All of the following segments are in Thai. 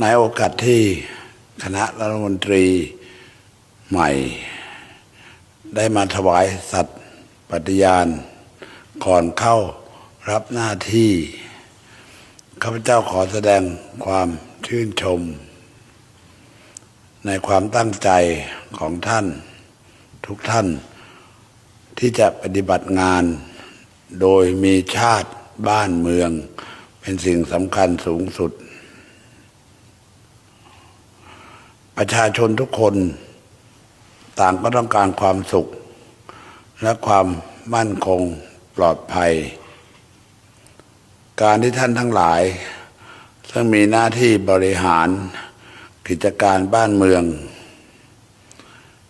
ในโอกาสที่คณะรัฐมนตรีใหม่ ได้มาถวายสัตย์ปฏิญาณ ก่อนเข้ารับหน้าที่ ข้าพเจ้าขอแสดงความชื่นชม ในความตั้งใจของท่าน ทุกท่านที่จะปฏิบัติงาน โดยมีชาติบ้านเมือง เป็นสิ่งสำคัญสูงสุด ประชาชนทุกคนต่างก็ต้องการความสุข และความมั่นคงปลอดภัย การที่ท่านทั้งหลาย ซึ่งมีหน้าที่บริหารกิจการบ้านเมือง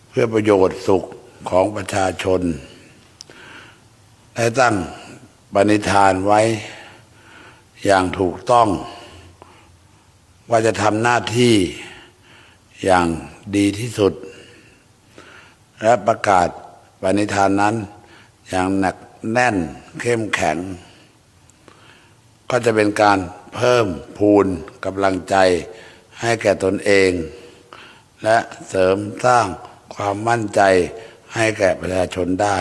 เพื่อประโยชน์สุขของประชาชน ได้ตั้งปณิธานไว้อย่างถูกต้อง ว่าจะทำหน้าที่ อย่างดีที่สุด และประกาศปณิธานนั้น อย่างหนักแน่นเข้มแข็ง ก็จะเป็นการเพิ่มพูนกำลังใจให้แก่ตนเอง และเสริมสร้างความมั่นใจให้แก่ประชาชนได้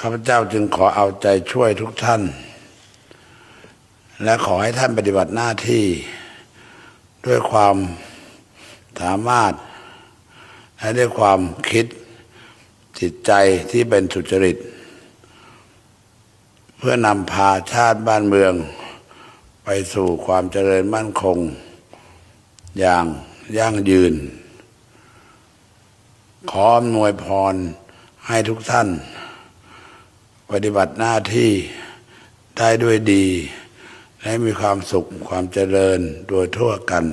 ข้าพเจ้าจึงขอเอาใจช่วยทุกท่าน และขอให้ท่านปฏิบัติหน้าที่ ด้วยความสามารถ และด้วยความคิดจิตใจที่เป็นสุจริต เพื่อนำพาชาติบ้านเมือง ไปสู่ความเจริญมั่นคง อย่างยั่งยืน ขออำนวยพรให้ทุกท่าน ปฏิบัติหน้าที่ได้ด้วยดี ให้มีความสุขความเจริญโดยทั่วกัน